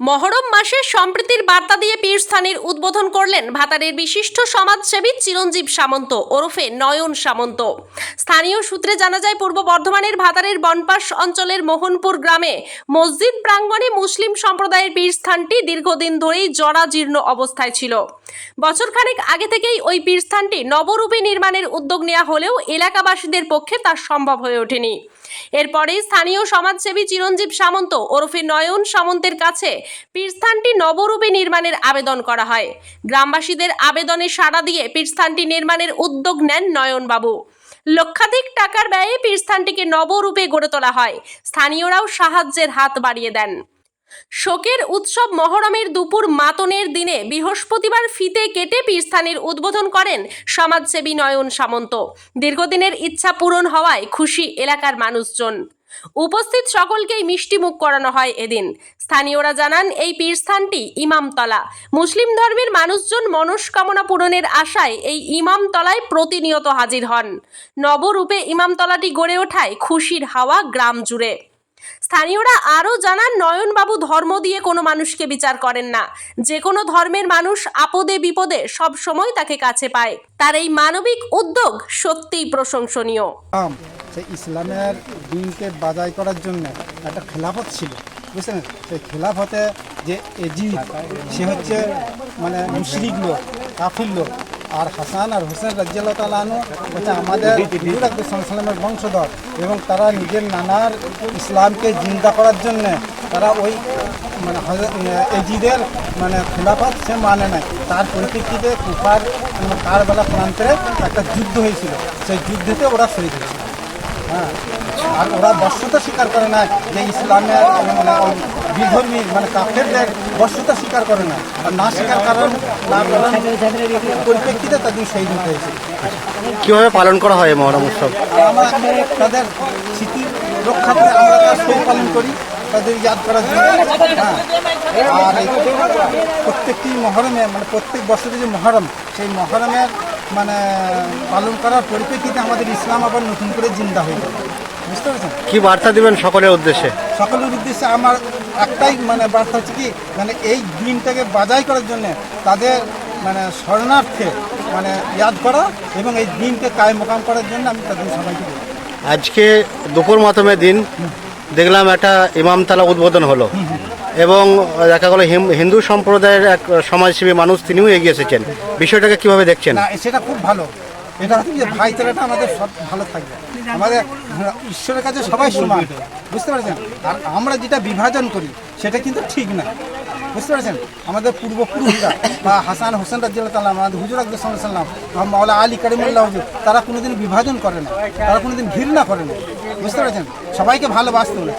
মহরম মাসে সম্প্রীতির বার্তা দিয়ে পীরস্থানের উদ্বোধন করলেন ভাতারের বিশিষ্ট সমাজসেবী চিরঞ্জীব সামন্ত ওরফে নয়ন সামন্ত। স্থানীয় সূত্রে জানা যায়, পূর্ব বর্ধমানের ভাতারের বনপাস অঞ্চলের মোহনপুর গ্রামে মসজিদ প্রাঙ্গণে মুসলিম সম্প্রদায়ের পীরস্থানটি দীর্ঘদিন ধরেই জরাজীর্ণ অবস্থায় ছিল। বছরখানেক আগে থেকেই ওই পীরস্থানটি নবরূপে নির্মাণের উদ্যোগ নেওয়া হলেও এলাকাবাসীদের পক্ষে তা সম্ভব হয়ে ওঠেনি। এরপরে স্থানীয় সমাজসেবী চিরঞ্জীব সামন্ত ওরফে নয়ন সামন্তের কাছে পীরস্থানটি নবরূপে নির্মাণের আবেদন করা হয়। গ্রামবাসীদের আবেদনে সাড়া দিয়ে পীরস্থানটি নির্মাণের উদ্যোগ নেন নয়নবাবু। লক্ষাধিক টাকার ব্যয়ে পীরস্থানটিকে নবরূপে গড়ে তোলা হয়। স্থানীয়রাও সাহায্যের হাত বাড়িয়ে দেন। শোকের উৎসব মহরমের দুপুর মাতনের দিনে বৃহস্পতিবার ফিতে কেটে পীরস্থানের উদ্বোধন করেন সমাজসেবী নয়ন সামন্ত। দীর্ঘদিনের ইচ্ছা পূরণ হওয়ায় খুশি এলাকার মানুষজন। উপস্থিত সকলকেই মিষ্টি মুখ করানো হয় এদিন। স্থানীয়রা জানান, এই পীরস্থানটি ইমামতলা। মুসলিম ধর্মের মানুষজন মনস্কামনা পূরণের আশায় এই ইমামতলায় প্রতিনিয়ত হাজির হন। নবরূপে ইমামতলাটি গড়ে ওঠায় খুশির হাওয়া গ্রাম জুড়ে। স্থানীয়রা আরও জানান, নয়নবাবু ধর্ম দিয়ে কোনো মানুষকে বিচার করেন না। যে কোনো ধর্মের মানুষ আপদে বিপদে সব সময় তাকে কাছে পায়। তার এই মানবিক উদ্যোগ সত্যিই প্রশংসনীয়। ইসলামের দিনকে বাজাই করার জন্য একটা খেলাফত ছিল বুঝলেন সেই খেলাফতে যে এজিদ, সে হচ্ছে মানে মুশরিক লোক, কাফির লোক। আর হাসান আর হোসেন রাজিয়াল্লাহ তালানো হচ্ছে আমাদের আকবর বংশধর এবং তারা নিজের নানার ইসলামকে জিন্দা করার জন্য তারা ওই মানে এজিদের মানে খেলাফত সে মানে নাই। তার পরিপ্রেক্ষিতে কুফার কারবেলা প্রান্তে একটা যুদ্ধ হয়েছিল। সেই যুদ্ধেতে ওরা শহীদ হয়েছিল হ্যাঁ। আর ওরা বর্ষতা স্বীকার করে না যে ইসলামের মানে বিধর্মী মানে কাফেরদের বর্ষতা স্বীকার করে না আর না স্বীকার কারণ না করার পরিপ্রেক্ষিতে তাদের শহীদ হতে হয়েছে। কীভাবে পালন করা হয় মহরম উৎসব? আমরা তাদের স্মৃতি রক্ষার্থে আমরা তার শহীদ পালন করি তাদের ইয়াদ করার জন্য। হ্যাঁ আর প্রত্যেকটি মহরমে মানে প্রত্যেক বছরে যে মহরম সেই মহরমের মানে পালন করার পরিপ্রেক্ষিতে আমাদের ইসলাম আবার নতুন করে জিন্দা হয়ে যাবে বুঝতে পেরেছেন? কি বার্তা দিবেন সকলের উদ্দেশ্যে? সকলের উদ্দেশ্যে আমার একটাই মানে বার্তা হচ্ছে কি মানে এই দিনটাকে বাজাই করার জন্য তাদের মানে শরণার্থে মানে ইয়াদ করা এবং এই দিনকে কায়ে মোকাম করার জন্য আমি তাদের সবাইকে বলি। আজকে দুপুর মাধ্যমে দিন দেখলাম একটা ইমামতলা উদ্বোধন হলো এবং দেখা গেলো হিন্দু সম্প্রদায়ের এক সমাজসেবী মানুষ তিনিও এগিয়ে এসেছেন। বিষয়টাকে কীভাবে দেখছেন? না সেটা খুব ভালো। এটা হচ্ছে যে ভাইচারাটা আমাদের সব ভালো থাকবে। আমাদের ঈশ্বরের কাছে সবাই সমান। বুঝতে পারছেন? আর আমরা যেটা বিভাজন করি, সেটা কিন্তু ঠিক না। বুঝতে পারছেন? আমাদের পূর্বপুরুষরা বা হাসান হোসেন রাজিয়াল তাল্লাম আমাদের হুজুর আকবর সাল্লাম বা মাওলা আলী করিমুল্লাহ হুজুর, তারা কোনোদিন বিভাজন করে না। তারা কোনোদিন ঘৃণা করে না। বুঝতে পারছেন? সবাইকে ভালোবাসতে হবে।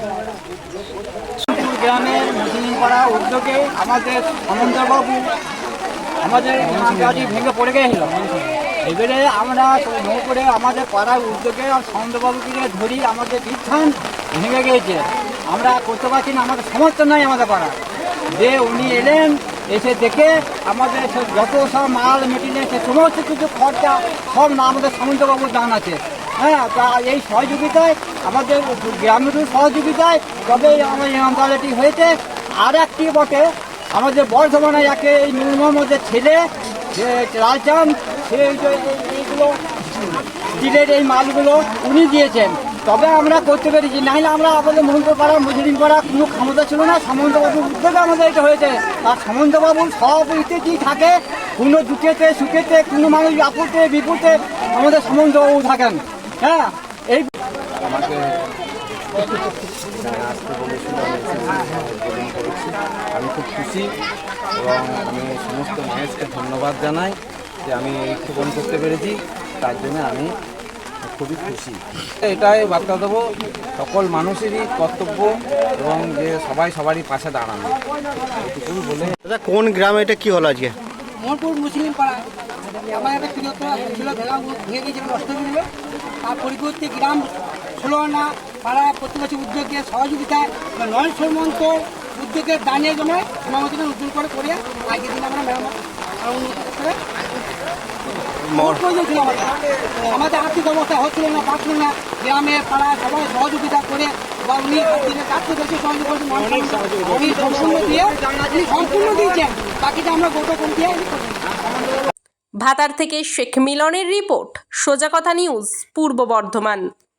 গ্রামের মুসলিম পাড়া উদ্যোগে আমাদের অনন্তবাবু, আমাদের ভেঙে পড়ে গেছিল। এবারে আমরা পড়ে আমাদের পাড়ার উদ্যোগে সনন্দবাবুকে ধরি, আমাদের বিধান ভেঙে গিয়েছে। আমরা করতে পারছি না, আমাদের সমর্থন নাই আমাদের পাড়া যে উনি এলেন, এসে দেখে আমাদের যত সব মাল মেটিরিয়াল সে সমস্ত কিছু খরচা সব না আমাদের সামন্তবাবুর দান আছে। হ্যাঁ তা এই সহযোগিতায়, আমাদের গ্রামের সহযোগিতায় তবে আমাদের ইমামতালাটি হয়েছে। আর একটি বটে, আমাদের বর্ধমানে একে এই নূর মোহাম্মদের ছেলে লালচাঁদ সে এই যে এইগুলো স্টিলের এই মালগুলো উনি দিয়েছেন। তবে আমরা করতে পেরেছি, নাহলে আমরা আমাদের মহন্ত পাড়া কোনো ক্ষমতা ছিল না সামন্তবাবুর উদ্যোগে আমাদের এটা হয়েছে। আর সামন্তবাবুর সব ইতেই থাকে, কোনো দুঃখেতে, সুখেতে, কোনো মানুষ আপদে, বিপদে আমাদের সামন্তবাবু থাকেন। হ্যাঁ এই আমি খুব খুশি এবং আমি সমস্ত মানুষকে ধন্যবাদ জানাই। যে আমি উদ্বোধন করতে পেরেছি তার জন্য আমি খুবই খুশি। এটাই বার্তা দেবো সকল মানুষেরই কর্তব্য এবং যে সবাই সবারই পাশে দাঁড়ানো। এইটুকুই বলে কোন গ্রামে এটা কি হলো আজকে? মোহনপুর মুসলিম পাড়া। আমার একটা ছিল তো ছিল ভেঙা ভেঙে গিয়েছিল নষ্ট হয়ে গেল তার পরিবর্তে গ্রাম ষোলোনা পাড়া প্রতি বছর উদ্যোগে সহযোগিতায় নয় সীমন্ত উদ্যোগে দানের জন্য মেরামতিটা উজ্জ্বল করে করে আগের দিন আমরা মেরামত আরও উন্নত করে আমাদের। আমাদের আর্থিক অবস্থা হচ্ছিল না পাচ্ছিল না। গ্রামে পাড়া সবাই সহযোগিতা করে বা উনি সম্পূর্ণ দিয়ে উনি সম্পূর্ণ দিয়েছেন। বাকিটা আমরা গত কোন দিয়ে ভাতার থেকে শেখ মিলনের রিপোর্ট সোজা কথা নিউজ পূর্ব বর্ধমান।